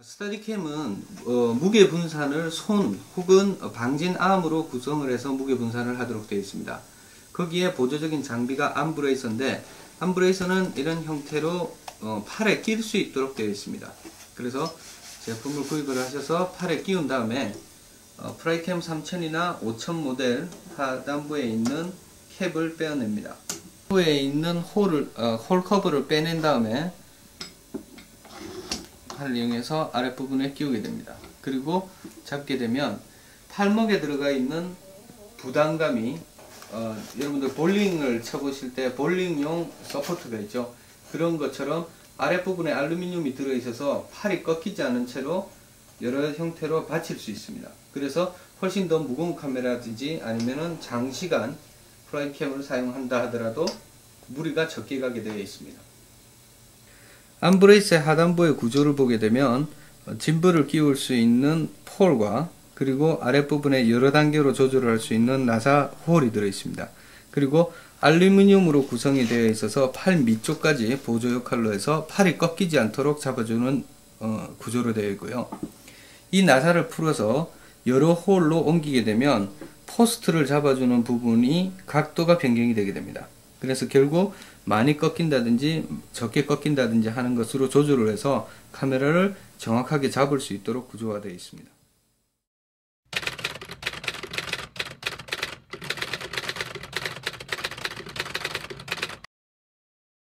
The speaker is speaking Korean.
스타디캠은 어, 무게 분산을 손 혹은 방진 암으로 구성을 해서 무게 분산을 하도록 되어 있습니다. 거기에 보조적인 장비가 암브레이서인데 암브레이서는 이런 형태로 어, 팔에 낄 수 있도록 되어 있습니다. 그래서 제품을 구입을 하셔서 팔에 끼운 다음에 어, 프라이캠 3000이나 5000 모델 하단부에 있는 캡을 빼어냅니다. 후에 있는 홀을, 어, 홀 커버를 빼낸 다음에 팔을 이용해서 아랫부분에 끼우게 됩니다. 그리고 잡게 되면 팔목에 들어가 있는 부담감이 어, 여러분들 볼링을 쳐보실 때 볼링용 서포트가 있죠. 그런 것처럼 아랫부분에 알루미늄이 들어있어서 팔이 꺾이지 않은 채로 여러 형태로 받칠 수 있습니다. 그래서 훨씬 더 무거운 카메라든지 아니면은 장시간 프라이캠을 사용한다 하더라도 무리가 적게 가게 되어 있습니다. 암브레이스의 하단부의 구조를 보게 되면 짐벌을 끼울 수 있는 폴과 그리고 아랫부분에 여러 단계로 조절을 할수 있는 나사 홀이 들어 있습니다. 그리고 알루미늄으로 구성이 되어 있어서 팔 밑쪽까지 보조 역할로 해서 팔이 꺾이지 않도록 잡아주는 어, 구조로 되어 있고요. 이 나사를 풀어서 여러 홀로 옮기게 되면 포스트를 잡아주는 부분이 각도가 변경이 되게 됩니다. 그래서 결국 많이 꺾인다든지 적게 꺾인다든지 하는 것으로 조절을 해서 카메라를 정확하게 잡을 수 있도록 구조화되어 있습니다.